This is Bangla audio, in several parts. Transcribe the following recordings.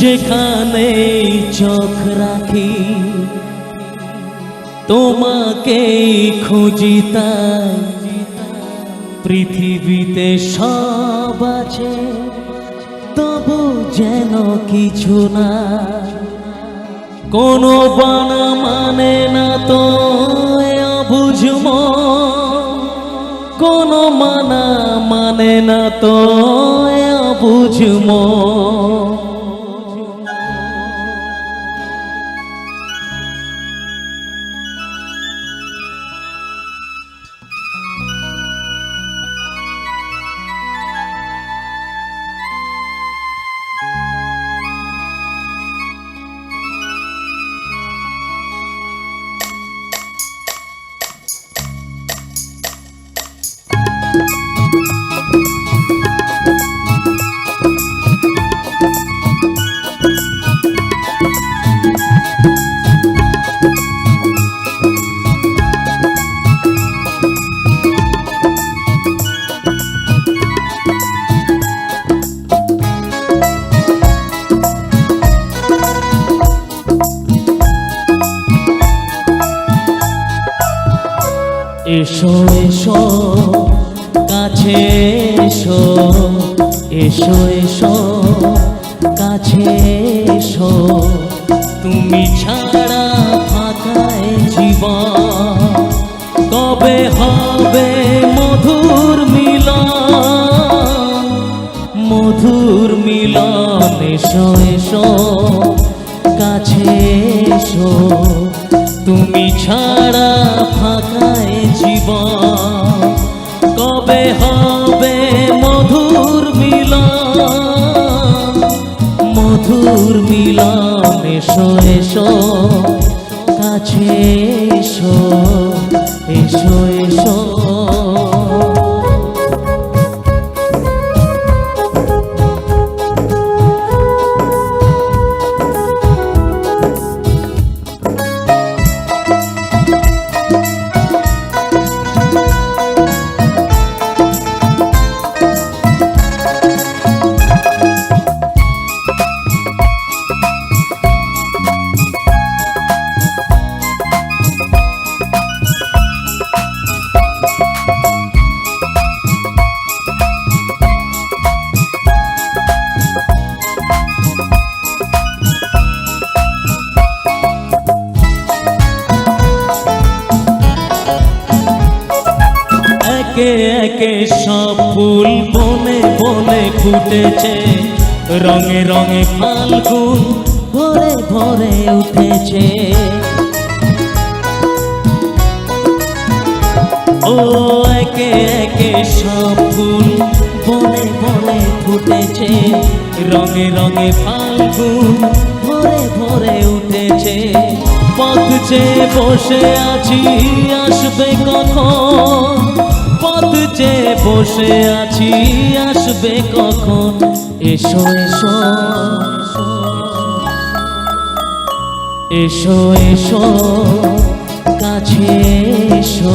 যেখানে চোখ রাখি, তোমাকেই খুঁজি পৃথিবীতে সব আছে, তবু যেন কিছু না। কোনো বানা মানে না তো বুঝম কোনো মানা মানে না তো বুঝম এসো এসো, কাছে এসো এসো এসো, কাছে এসো। তুমি ছাড়া ফাঁকায় জীবন, কবে হবে মধুর মিলন? মধুর মিলন, এসো এসো, কাছে এসো। তুমি ছাড়া জীবন কবে হবে মধুর মিলন? মধুর মিলন এসো এসো কাছে এসো এসো এসো। একে একে সব ফুল বনে বনে ফুটেছে। রঙে রঙে ফাল্গুন ভরে ভরে উঠেছে। ও একে একে সব ফুল বনে বনে ফুটেছে, রঙে রঙে ফাল্গুন ভরে ভরে উঠেছে। পথ চেয়ে বসে আছি, আসবে কখন? পথ চেয়ে বসে আছি, আসবে কখন? এসো এসো। এসো এসো। কাছে এসো।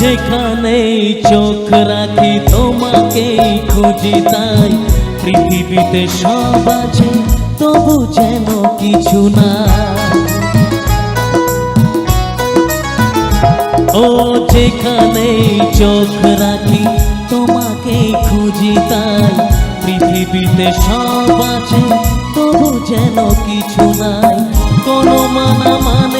যেখানেই চোখ রাখি তোমাকেই খুঁজি তাই। পৃথিবীতে সব আছে, তবু যেন কিছু না। ও যেখানেই চোখ রাখি তোমাকে খুঁজি তাই। পৃথিবীতে সব আছে, তবু যেন কিছু নাই। কোনো মানা মানে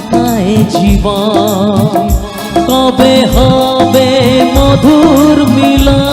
ফাঁকায় জীবন। কবে হবে মধুর মিলন?